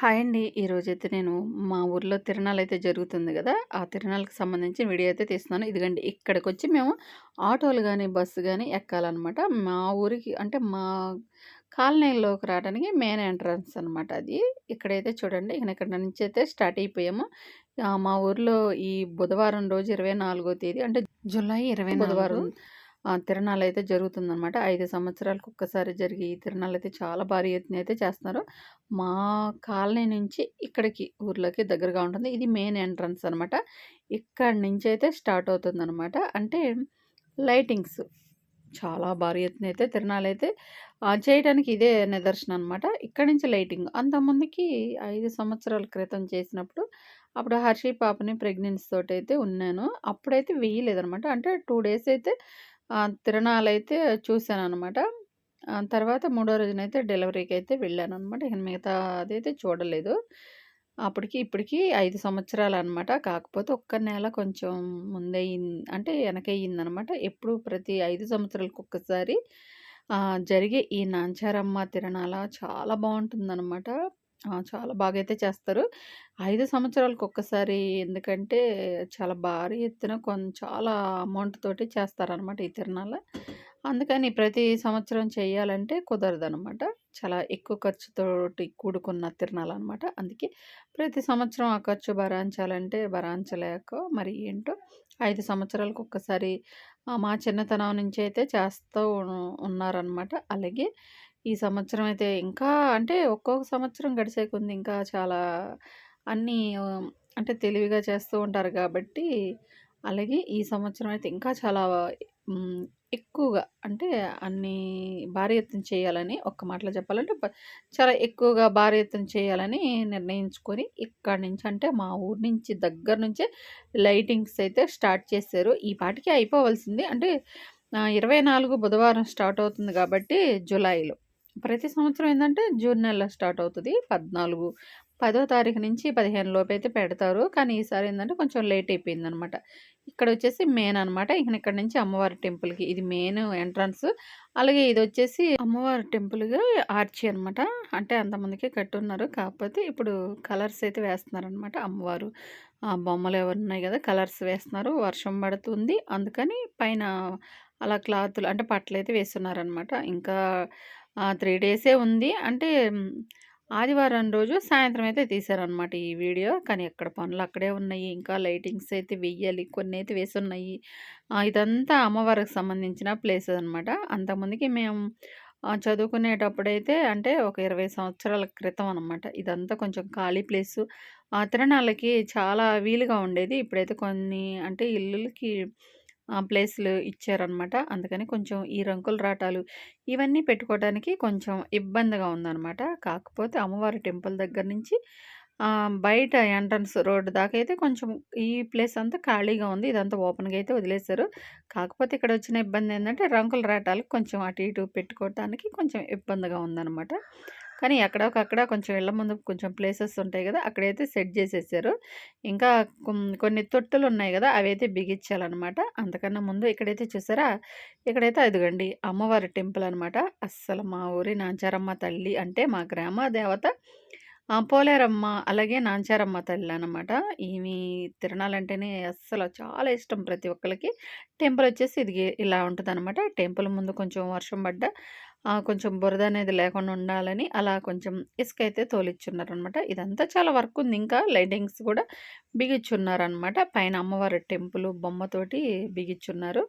Hi అండి. ఈరోజైతే నేను మా ఊర్లో తిరణాలైతే జరుగుతుంది గదా! ఆ తిరణాలకు సంబంధించిన వీడియో అయితే తీస్తున్నాను. ఇదిగోండి ఇక్కడికొచ్చి మేము ఆటోలు గాని, బస్సు గాని ఎక్కాలనమాట. మా ఊరికి అంటే మా కాలనీలోకి రావడానికి మెయిన్ ఎంట్రన్స్ అనమాట అది. ఇక్కడైతే చూడండి ఇక ఇక్కడ నుంచైతే స్టార్ట్ అయిపోయాము. మా ఊర్లో ఈ బుధవారం రోజు 24 తేదీ అంటే జులై 24 బుధవారం తిరణాలు తిరణాలైతే జరుగుతుందనమాట. ఐదు సంవత్సరాలకు ఒక్కసారి జరిగే ఈ తిరణాలైతే చాలా భారీ ఎత్తున అయితే చేస్తున్నారు. మా కాలనీ నుంచి ఇక్కడికి ఊర్లోకి దగ్గరగా ఉంటుంది. ఇది మెయిన్ ఎంట్రన్స్ అనమాట. ఇక్కడి అయితే స్టార్ట్ అవుతుందనమాట. అంటే లైటింగ్స్ చాలా భారీ ఎత్తున అయితే తిరణాలు అయితే చేయడానికి ఇదే నిదర్శనం అనమాట. ఇక్కడి నుంచి లైటింగ్. అంతకుముందుకి ఐదు సంవత్సరాల క్రితం చేసినప్పుడు అప్పుడు హర్షి పాపని ప్రెగ్నెన్సీ తోటైతే ఉన్నాను. అప్పుడైతే వేయలేదనమాట. అంటే టూ డేస్ అయితే తిరణాలైతే చూశాను అనమాట తర్వాత మూడో రోజునైతే వెళ్ళాను అనమాట ఇక మిగతా అదైతే చూడలేదు. అప్పటికి ఇప్పటికి ఐదు సంవత్సరాలు అనమాట కాకపోతే ఒక్క నెల కొంచెం ముందయిన్ అంటే వెనకయ్యింది అనమాట ఎప్పుడు ప్రతి ఐదు సంవత్సరాలకు ఒక్కసారి జరిగే ఈ నాంచారమ్మ తిరణాల చాలా బావుంటుందనమాట. చాలా బాగా అయితే చేస్తారు. ఐదు సంవత్సరాలకు ఒక్కసారి ఎందుకంటే చాలా భారీ ఎత్తున కొంచెం చాలా అమౌంట్ తోటి చేస్తారనమాట ఈ తిరణాలు. అందుకని ప్రతి సంవత్సరం చేయాలంటే కుదరదు అనమాట చాలా ఎక్కువ ఖర్చుతోటి కూడుకున్న తిరణాలనమాట. అందుకే ప్రతి సంవత్సరం ఆ ఖర్చు భరాంచాలంటే భరాంచలేక మరి ఏంటో ఐదు సంవత్సరాలకు ఒక్కసారి మా చిన్నతనం నుంచి అయితే చేస్తూ ఉన్నారనమాట. అలాగే ఈ సంవత్సరం అయితే ఇంకా అంటే ఒక్కొక్క సంవత్సరం గడిచే కొంది ఇంకా చాలా అన్నీ అంటే తెలివిగా చేస్తూ ఉంటారు కాబట్టి అలాగే ఈ సంవత్సరం అయితే ఇంకా చాలా ఎక్కువగా అంటే అన్నీ భారీ ఎత్తున చేయాలని ఒక్క మాటలో చెప్పాలంటే చాలా ఎక్కువగా భారీ ఎత్తున చేయాలని నిర్ణయించుకొని ఇక్కడి నుంచి అంటే మా ఊరు నుంచి దగ్గర నుంచే లైటింగ్స్ అయితే స్టార్ట్ చేశారు. ఈ పాటికి అయిపోవలసింది. అంటే ఇరవై నాలుగు బుధవారం స్టార్ట్ అవుతుంది కాబట్టి జూలైలో ప్రతి సంవత్సరం ఏంటంటే జూన్ నెలలో స్టార్ట్ అవుతుంది పద్నాలుగు పదో తారీఖు నుంచి పదిహేను లోపు అయితే పెడతారు. కానీ ఈసారి ఏంటంటే కొంచెం లేట్ అయిపోయింది అనమాట ఇక్కడ వచ్చేసి మెయిన్ అనమాట. ఇక ఇక్కడ నుంచి అమ్మవారి టెంపుల్‌కి ఇది మెయిన్ ఎంట్రన్స్. అలాగే ఇది వచ్చేసి అమ్మవారి టెంపుల్‌గా ఆర్చి అనమాట. అంటే అంతమందికి కట్టున్నారు. కాకపోతే ఇప్పుడు కలర్స్ అయితే వేస్తున్నారు అనమాట అమ్మవారు ఆ బొమ్మలు ఎవరు ఉన్నాయి కదా కలర్స్ వేస్తున్నారు. వర్షం పడుతుంది. అందుకని పైన అలా క్లాతులు అంటే పట్టలైతే వేస్తున్నారనమాట. ఇంకా త్రీ డేసే ఉంది. అంటే ఆదివారం రోజు సాయంత్రం అయితే తీశారనమాట ఈ వీడియో. కానీ ఎక్కడ పనులు అక్కడే ఉన్నాయి. ఇంకా లైటింగ్స్ అయితే వెయ్యాలి. కొన్ని అయితే వేసున్నాయి. ఉన్నాయి ఇదంతా అమ్మవారికి సంబంధించిన ప్లేసెస్ అనమాట. అంతకుముందుకి మేము చదువుకునేటప్పుడైతే అంటే ఒక 20 సంవత్సరాల క్రితం అనమాట. ఇదంతా కొంచెం ఖాళీ ప్లేసు. ఆ తిరణాలకి చాలా వీలుగా ఉండేది. ఇప్పుడైతే కొన్ని అంటే ఇల్లులకి ప్లేసులు ఇచ్చారనమాట. అందుకని కొంచెం ఈ రంకుల రాటాలు ఇవన్నీ పెట్టుకోవడానికి కొంచెం ఇబ్బందిగా ఉందనమాట. కాకపోతే అమ్మవారి టెంపుల్ దగ్గర నుంచి బయట ఎంట్రన్స్ రోడ్డు దాకా అయితే కొంచెం ఈ ప్లేస్ అంతా ఖాళీగా ఉంది. ఇదంతా ఓపెన్‌గా అయితే వదిలేశారు. కాకపోతే ఇక్కడ వచ్చిన ఇబ్బంది ఏంటంటే రంకుల రాటాలు కొంచెం అటు ఇటు పెట్టుకోవటానికి కొంచెం ఇబ్బందిగా ఉందనమాట. కానీ ఎక్కడొకక్కడ కొంచెం ఇళ్ళ ముందు కొంచెం ప్లేసెస్ ఉంటాయి కదా అక్కడైతే సెట్ చేసేసారు ఇంకా కొం ఉన్నాయి కదా అవి అవైతే బిగించాలనమాట. అంతకన్నా ముందు ఇక్కడైతే చూసారా? ఇక్కడైతే అదిగండి అమ్మవారి టెంపుల్ అనమాట. అస్సలు మా ఊరి నాంచారమ్మ తల్లి అంటే మా గ్రామ దేవత పోలేరమ్మ అలాగే నాంచారమ్మ తల్లి అనమాట ఈమె తిరణాలంటేనే అస్సలు చాలా ఇష్టం ప్రతి ఒక్కరికి టెంపుల్ వచ్చేసి ఇది ఇలా ఉంటుంది టెంపుల్ ముందు కొంచెం వర్షం పడ్డా కొంచెం బురద అనేది లేకుండా ఉండాలని అలా కొంచెం ఇసుక ఇసుకైతే తోలిచ్చున్నారనమాట. ఇదంతా చాలా వర్క్ ఉంది. ఇంకా లైటింగ్స్ కూడా బిగిచ్చున్నారనమాట. పైన అమ్మవారి టెంపుల్ బొమ్మతోటి బిగిచ్చున్నారు.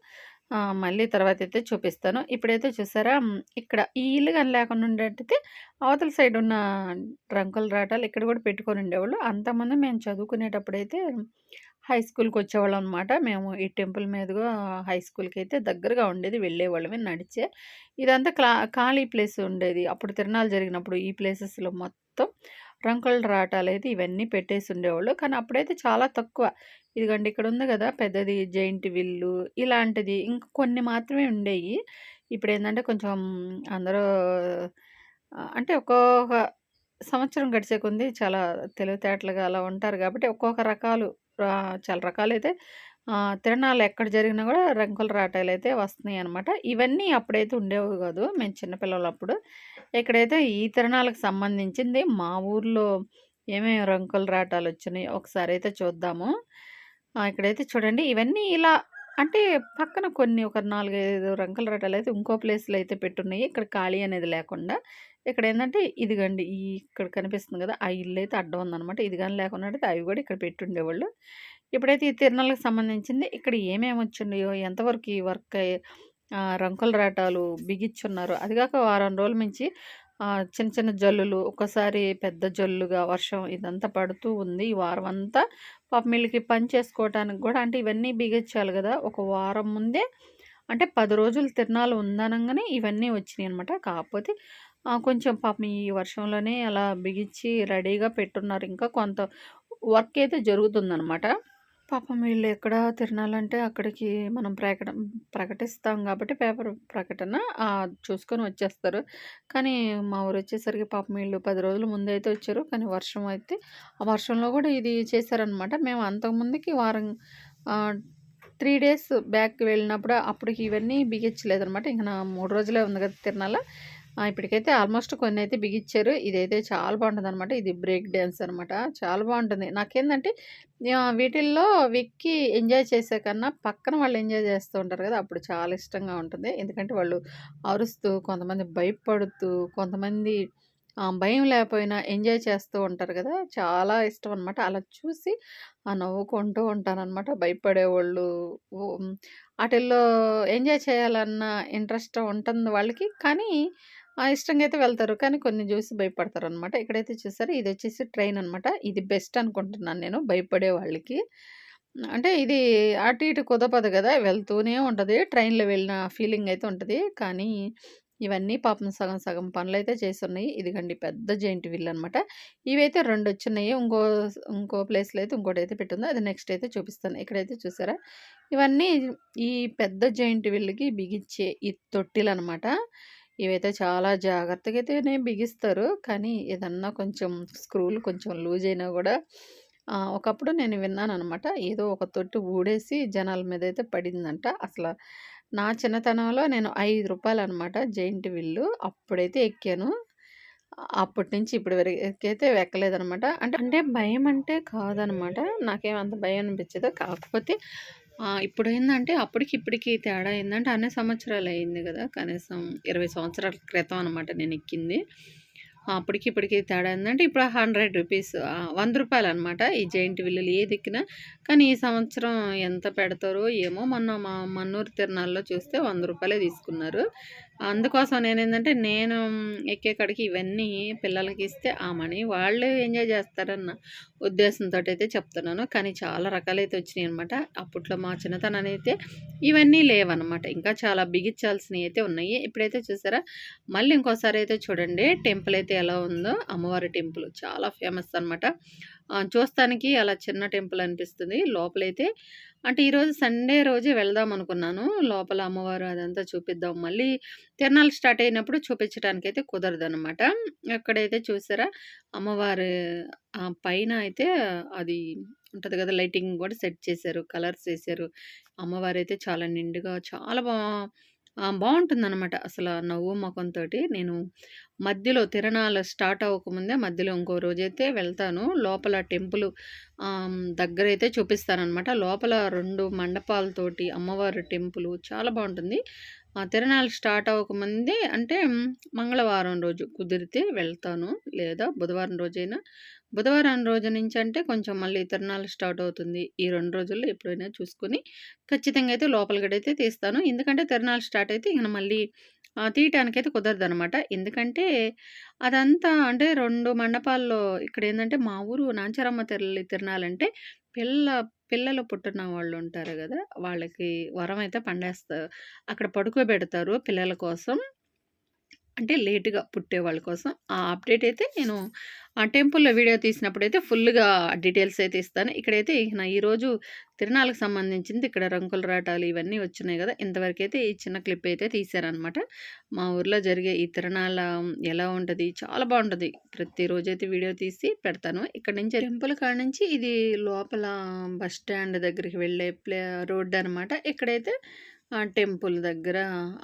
మళ్ళీ తర్వాత అయితే చూపిస్తాను. ఇప్పుడైతే చూసారా? ఇక్కడ ఈ ఇల్లు కానీ లేకుండా ఉండేటైతే అవతల సైడ్ ఉన్న రంకుల రాటాలు ఇక్కడ కూడా పెట్టుకొని ఉండేవాళ్ళు. అంతకుముందు మేము చదువుకునేటప్పుడైతే హై స్కూల్కి వచ్చేవాళ్ళం అనమాట. మేము ఈ టెంపుల్ మీదుగా హై స్కూల్కి అయితే దగ్గరగా ఉండేది. వెళ్ళేవాళ్ళమే నడిచే. ఇదంతా క్లా ఖాళీ ప్లేస్ ఉండేది. అప్పుడు తిరణాలు జరిగినప్పుడు ఈ ప్లేసెస్‌లో మొత్తం రంకుల అయితే ఇవన్నీ పెట్టేసి ఉండేవాళ్ళు. కానీ అప్పుడైతే చాలా తక్కువ. ఇదిగండి ఇక్కడ ఉంది కదా పెద్దది జైంట్ విల్లు ఇలాంటిది ఇంకా కొన్ని మాత్రమే ఉండేవి ఇప్పుడు ఏంటంటే కొంచెం అందరూ అంటే ఒక్కొక్క సంవత్సరం గడిచే కొంది చాలా తెలివితేటలుగా అలా ఉంటారు కాబట్టి ఒక్కొక్క రకాలు చాలా రకాలైతే. తిరణాలు ఎక్కడ జరిగినా కూడా రంగుల రాటాలు అయితే వస్తున్నాయి అనమాట ఇవన్నీ అప్పుడైతే ఉండేవి కాదు మేము చిన్నపిల్లలప్పుడు ఇక్కడైతే ఈ తిరణాలకు సంబంధించింది మా ఊర్లో ఏమేమి రంగుల రాటాలు వచ్చినాయి ఒకసారి అయితే చూద్దాము. ఇక్కడైతే చూడండి ఇవన్నీ ఇలా అంటే పక్కన కొన్ని ఒక నాలుగైదు రంగుల రటాలు అయితే ఇంకో ప్లేస్‌లో అయితే పెట్టున్నాయి. ఇక్కడ ఖాళీ అనేది లేకుండా. ఇక్కడేందంటే ఇదిగండి ఈ ఇక్కడ కనిపిస్తుంది కదా ఆ ఇల్లు అయితే అడ్డం ఉందనమాట. ఇది కానీ లేకుండా అయితే అవి కూడా ఇక్కడ పెట్టుండేవాళ్ళు. ఇప్పుడైతే ఈ తిరణాలకు సంబంధించింది ఇక్కడ ఏమేమి ఏమేమొచ్చున్నాయో, ఎంతవరకు ఈ వర్క్ రంకుల రంగుల రాటాలు బిగిచ్చున్నారు అదిగాక వారం రోజుల నుంచి చిన్న చిన్న జల్లులు, ఒక్కసారి పెద్ద జల్లుగా వర్షం ఇదంతా పడుతూ ఉంది. ఈ వారం అంతా పాపం మిల్కి పని చేసుకోవటానికి కూడా అంటే ఇవన్నీ బిగించాలి కదా ఒక వారం ముందే అంటే పది రోజులు తిరణాలు ఉందనంగానే ఇవన్నీ వచ్చినాయి అనమాట కాకపోతే కొంచెం పాపం ఈ వర్షంలోనే అలా బిగించి రెడీగా పెట్టున్నారు. ఇంకా కొంత వర్క్ అయితే జరుగుతుందనమాట. పాపం వీళ్ళు ఎక్కడ తిరణాలంటే అక్కడికి మనం ప్రకట ప్రకటిస్తాం కాబట్టి పేపర్ ప్రకటన చూసుకొని వచ్చేస్తారు. కానీ మా ఊరు వచ్చేసరికి పాపం వీళ్ళు పది రోజుల అయితే వచ్చారు. కానీ వర్షం అయితే ఆ వర్షంలో కూడా ఇది చేశారనమాట. మేము అంతకుముందుకి వారం త్రీ డేస్ బ్యాక్ వెళ్ళినప్పుడు అప్పటికి ఇవన్నీ బిగించలేదనమాట. ఇంక నా మూడు రోజులే ఉంది కదా తిరణాల. ఇప్పటికైతే ఆల్మోస్ట్ కొన్ని అయితే బిగిచ్చారు. ఇదైతే చాలా బాగుంటుంది అనమాట ఇది బ్రేక్ డ్యాన్స్ అనమాట. చాలా బాగుంటుంది నాకేందంటే వీటిల్లో వెక్కి ఎంజాయ్ చేసే కన్నా పక్కన వాళ్ళు ఎంజాయ్ చేస్తూ ఉంటారు కదా అప్పుడు చాలా ఇష్టంగా ఉంటుంది. ఎందుకంటే వాళ్ళు అరుస్తూ, కొంతమంది భయపడుతూ, కొంతమంది భయం లేకపోయినా ఎంజాయ్ చేస్తూ ఉంటారు కదా చాలా ఇష్టం అనమాట. అలా చూసి ఆ నవ్వుకుంటూ ఉంటారనమాట భయపడేవాళ్ళు వాటిల్లో ఎంజాయ్ చేయాలన్న ఇంట్రెస్ట్ ఉంటుంది వాళ్ళకి. కానీ ఇష్టంగా అయితే వెళ్తారు. కానీ కొన్ని జూసి భయపడతారనమాట. ఇక్కడైతే చూసారో ఇది వచ్చేసి ట్రైన్ అనమాట. ఇది బెస్ట్ అనుకుంటున్నాను నేను భయపడే వాళ్ళకి. అంటే ఇది అటు ఇటు కుదపదు కదా వెళ్తూనే ఉంటుంది ట్రైన్‌లో వెళ్ళిన ఫీలింగ్ అయితే ఉంటుంది కానీ ఇవన్నీ పాపం సగం సగం పనులైతే చేస్తున్నాయి ఇదిగండి పెద్ద జైంట్ వీల్ అనమాట. ఇవైతే రెండు వచ్చినాయి ఇంకో ఇంకో ప్లేస్‌లో అయితే ఇంకోటైతే పెట్టుంది. అది నెక్స్ట్ అయితే చూపిస్తాను. ఇక్కడైతే చూసారా ఇవన్నీ ఈ పెద్ద జైంట్ వీల్‌కి బిగించే ఈ తొట్టిలు అనమాట ఇవైతే చాలా జాగ్రత్తగా అయితేనే బిగిస్తారు. కానీ ఏదన్నా కొంచెం స్క్రూలు కొంచెం లూజ్ అయినా కూడా ఒకప్పుడు నేను విన్నాను అనమాట ఏదో ఒక తొట్టి ఊడేసి జనాల మీద అయితే పడిందంట. అసలు నా చిన్నతనంలో నేను ఐదు రూపాయలు అనమాట జైంట్ విల్లు అప్పుడైతే ఎక్కాను. అప్పటి నుంచి ఇప్పటి వరకైతే ఎక్కలేదనమాట. అంటే అంటే భయం అంటే కాదనమాట. నాకేం అంత భయం అనిపించదు. కాకపోతే ఇప్పుడు ఇప్పుడేందంటే అప్పటికి ఇప్పటికి తేడా ఏందంటే అన్ని సంవత్సరాలయింది కదా కనీసం 20 సంవత్సరాల క్రితం అనమాట నేను ఎక్కింది అప్పటికి ఇప్పటికి తేడా ఏంటంటే ఇప్పుడు హండ్రెడ్ రూపీస్ వంద రూపాయలు అనమాట. ఈ జైంట్ విల్లులు ఏది ఎక్కినా కానీ ఈ సంవత్సరం ఎంత పెడతారో ఏమో! మొన్న మా మన్నూరు తిరణాల్లో చూస్తే వంద రూపాయలే తీసుకున్నారు. అందుకోసం నేనేందంటే నేను ఎక్కే కాడికి ఇవన్నీ పిల్లలకిస్తే ఆ మనీ వాళ్ళు ఎంజాయ్ చేస్తారన్న ఉద్దేశంతోటైతే చెప్తున్నాను. కానీ చాలా రకాలైతే వచ్చినాయి అనమాట అప్పట్లో మా చిన్నతనానైతే ఇవన్నీ లేవనమాట. ఇంకా చాలా బిగించాల్సినవి అయితే ఉన్నాయి. ఇప్పుడైతే చూసారా మళ్ళీ ఇంకోసారి అయితే చూడండి టెంపుల్ అయితే ఎలా ఉందో అమ్మవారి టెంపుల్ చాలా ఫేమస్ అనమాట. చూస్తానికి అలా చిన్న టెంపుల్ అనిపిస్తుంది. లోపలైతే అంటే ఈరోజు సండే రోజే వెళ్దాం అనుకున్నాను. లోపల అమ్మవారు అదంతా చూపిద్దాం. మళ్ళీ తిరణాలు స్టార్ట్ అయినప్పుడు చూపించటానికి అయితే కుదరదు అనమాట ఎక్కడైతే చూసారా అమ్మవారు పైన అయితే అది ఉంటుంది కదా లైటింగ్ కూడా సెట్ చేశారు. కలర్స్ వేసారు అమ్మవారు అయితే చాలా నిండుగా చాలా బా ఆహ్, అసలు అసల నవ్వు ముఖంతో నేను మధ్యలో తిరణాలు స్టార్ట్ అవ్వకముందే మధ్యలో ఇంకో రోజైతే వెళ్తాను. లోపల టెంపుల్ దగ్గర అయితే చూపిస్తానమాట లోపల రెండు మండపాలతోటి అమ్మవారి టెంపులు చాలా బాగుంటుంది ఆ తిరణాలు స్టార్ట్ అవ్వకముందే అంటే మంగళవారం రోజు కుదిరితే వెళ్తాను. లేదా బుధవారం రోజైనా బుధవారం రోజు నుంచి అంటే కొంచెం మళ్ళీ తిరణాలు స్టార్ట్ అవుతుంది. ఈ రెండు రోజుల్లో ఎప్పుడైనా చూసుకొని ఖచ్చితంగా అయితే లోపలికడైతే తీస్తాను. ఎందుకంటే తిరణాలు స్టార్ట్ అయితే ఇంకా మళ్ళీ తీయటానికైతే కుదరదు అనమాట ఎందుకంటే అదంతా అంటే రెండు మండపాల్లో ఇక్కడ ఏంటంటే మా ఊరు నాంచారమ్మ తిరలి తిరణాలంటే పిల్ల పిల్లలు పుట్టిన వాళ్ళుంటారు కదా వాళ్ళకి వరం అయితే పండేస్తారు. అక్కడ పడుకోబెడతారు పిల్లల కోసం. అంటే లేటుగా పుట్టే వాళ్ళ కోసం ఆ అప్డేట్ అయితే నేను ఆ టెంపుల్‌లో వీడియో తీసినప్పుడైతే ఫుల్‌గా డీటెయిల్స్ అయితే ఇస్తాను. ఇక్కడైతే నా ఈరోజు తిరునాళ్ళకి సంబంధించింది ఇక్కడ రంకుల రాటాలు ఇవన్నీ వచ్చినాయి గదా! ఇంతవరకైతే ఈ చిన్న క్లిప్ అయితే తీశారనమాట. మా ఊర్లో జరిగే ఈ తిరణాల ఎలా ఉంటుంది చాలా బావుంటది. ప్రతిరోజైతే వీడియో తీసి పెడతాను. ఇక్కడ నుంచి టెంపుల్ కాడ నుంచి ఇది లోపల బస్ స్టాండ్ దగ్గరికి వెళ్ళే ప్లే రోడ్డు అనమాట ఇక్కడైతే టెంపుల్ దగ్గర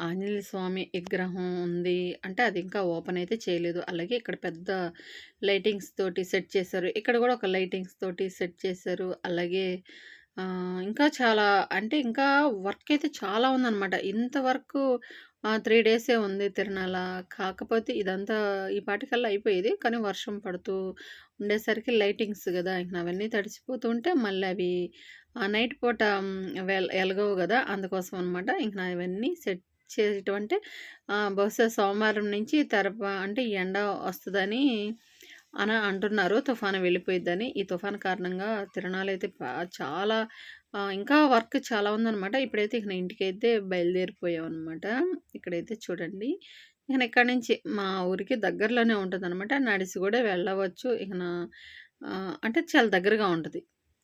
ఆంజనేయ స్వామి విగ్రహం ఉంది. అంటే అది ఇంకా ఓపెన్ అయితే చేయలేదు. అలాగే ఇక్కడ పెద్ద లైటింగ్స్ తోటి సెట్ చేశారు. ఇక్కడ కూడా ఒక లైటింగ్స్ తోటి సెట్ చేశారు. అలాగే ఇంకా చాలా అంటే ఇంకా వర్క్ అయితే చాలా ఉందనమాట. ఇంత త్రీ డేసే ఉంది తిరణాల కాకపోతే ఇదంతా ఈ పాటికల్లా అయిపోయేది. కానీ వర్షం పడుతూ ఉండేసరికి లైటింగ్స్ కదా ఇంక అవన్నీ తడిచిపోతూ ఉంటే మళ్ళీ అవి ఆ నైట్ పూట వెల్ ఎలగవు కదా అందుకోసం అనమాట. ఇంక నావన్నీ సెట్ చేయటం అంటే బహుశా సోమవారం నుంచి తర్ప అంటే ఎండ వస్తుందని అని అంటున్నారు. తుఫాను వెళ్ళిపోయిద్దని. ఈ తుఫాను కారణంగా తిరణాలైతే అయితే చాలా ఇంకా వర్క్ చాలా ఉందనమాట. ఇప్పుడైతే ఇక నేను ఇంటికైతే బయలుదేరిపోయామనమాట. ఇక్కడైతే చూడండి. ఇక ఇక్కడి నుంచి మా ఊరికి దగ్గరలోనే ఉంటదనమాట. నడిచి కూడా వెళ్ళవచ్చు. ఇక అంటే చాలా దగ్గరగా ఉంటుంది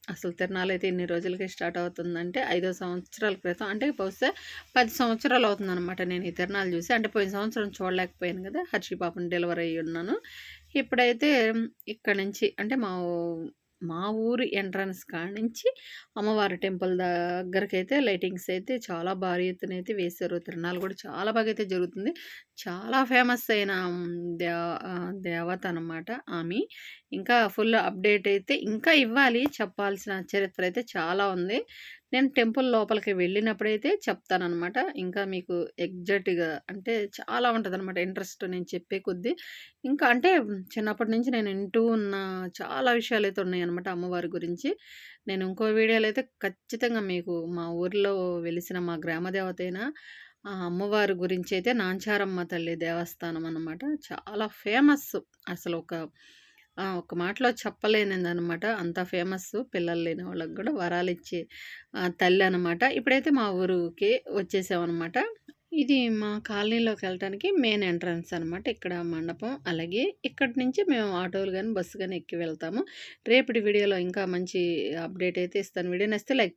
అసలు తిరణాలు అయితే ఎన్ని రోజులకి స్టార్ట్ అవుతుందంటే ఐదో సంవత్సరాల క్రితం అంటే బహుశా పది సంవత్సరాలు అవుతుందనమాట నేను ఈ తిరణాలు చూసి. అంటే పోయిన సంవత్సరం చూడలేకపోయాను కదా హర్షి పాపను డెలివరీ అయ్యి ఉన్నాను. ఇప్పుడైతే ఇక్కడ నుంచి అంటే మా ఊ మా ఊరు ఎంట్రన్స్ కాడ నుంచి అమ్మవారి టెంపుల్ దగ్గరకైతే లైటింగ్స్ అయితే చాలా భారీ ఎత్తున అయితే వేశారు. తిరణాలు కూడా చాలా బాగా అయితే జరుగుతుంది. చాలా ఫేమస్ అయిన దేవ దేవత అనమాట ఆమె. ఇంకా ఫుల్ అప్డేట్ అయితే ఇంకా ఇవ్వాలి. చెప్పాల్సిన చరిత్ర అయితే చాలా ఉంది. నేను టెంపుల్ లోపలికి వెళ్ళినప్పుడైతే చెప్తానమాట ఇంకా మీకు ఎగ్జాక్ట్‌గా అంటే చాలా ఉంటదనమాట ఇంట్రెస్ట్ నేను చెప్పే కొద్దీ. ఇంకా అంటే చిన్నప్పటి నుంచి నేను వింటూ ఉన్న చాలా విషయాలు అయితే ఉన్నాయి అనమాట అమ్మవారి గురించి. నేను ఇంకో వీడియోలో అయితే ఖచ్చితంగా మీకు మా ఊర్లో వెలిసిన మా గ్రామ దేవత అయినా ఆ అమ్మవారి గురించి అయితే నాంచారమ్మ తల్లి దేవస్థానం అనమాట. చాలా ఫేమస్ అసలు ఒక ఒక మాటలో చెప్పలేనిదనమాట. అంత ఫేమస్. పిల్లలు లేని వాళ్ళకి కూడా వరాలు ఇచ్చే తల్లి అనమాట. ఇప్పుడైతే మా ఊరికి వచ్చేసామనమాట. ఇది మా కాలనీలోకి వెళ్ళటానికి మెయిన్ ఎంట్రన్స్ అనమాట. ఇక్కడ మండపం. అలాగే ఇక్కడి నుంచి మేము ఆటోలు కానీ బస్సు కానీ ఎక్కి వెళ్తాము. రేపటి వీడియోలో ఇంకా మంచి అప్డేట్ అయితే ఇస్తాను. వీడియో నచ్చితే లైక్